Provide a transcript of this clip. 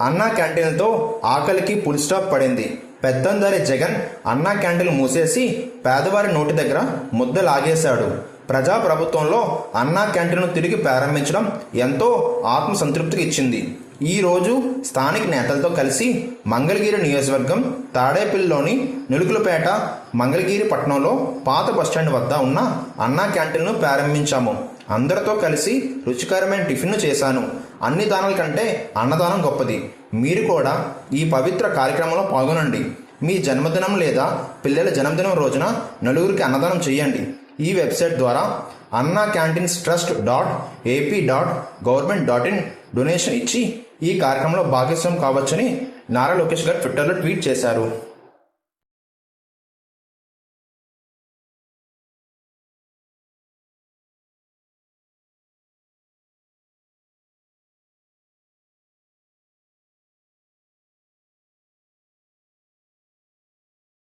అన్నా క్యాంటీన్తో ఆకలికి full stop పడింది. పెద్దందరి జగన్ అన్నా క్యాంటీన్లు మూసేసి పేదవారి నోటి దగ్గర ముద్ద లాగేశాడు. ప్రజా ప్రభుత్వంలో అన్నా క్యాంటీన్ను తిరిగి ప్రారంభించడం ఎంతో ఆత్మసంతృప్తికి ఇచ్చింది. ఈ రోజు స్థానిక నేతలతో కలిసి మంగళగిరి నియోజకవర్గం తాడేపల్లిలోని నిలుకులపేట మంగళగిరి పట్టణంలో పాత బస్టాండ్ వద్ద ఉన్న అన్నా క్యాంటీన్ను ప్రారంభించాము. అందరితో కలిసి రుచికరమైన టిఫిన్ను చేశాను. అన్ని దానాల కంటే అన్నదానం గొప్పది. మీరు కూడా ఈ పవిత్ర కార్యక్రమంలో పాల్గొనండి. మీ జన్మదినం లేదా పిల్లల జన్మదినం రోజున నలుగురికి అన్నదానం చేయండి. ఈ వెబ్సైట్ ద్వారా Anna canteens trust dot AP dot government dot in donation ఇచ్చి ఈ కార్యక్రమంలో భాగస్వామి కావచ్చని నారా లోకేష్ గారు ట్విట్టర్లో ట్వీట్ చేశారు.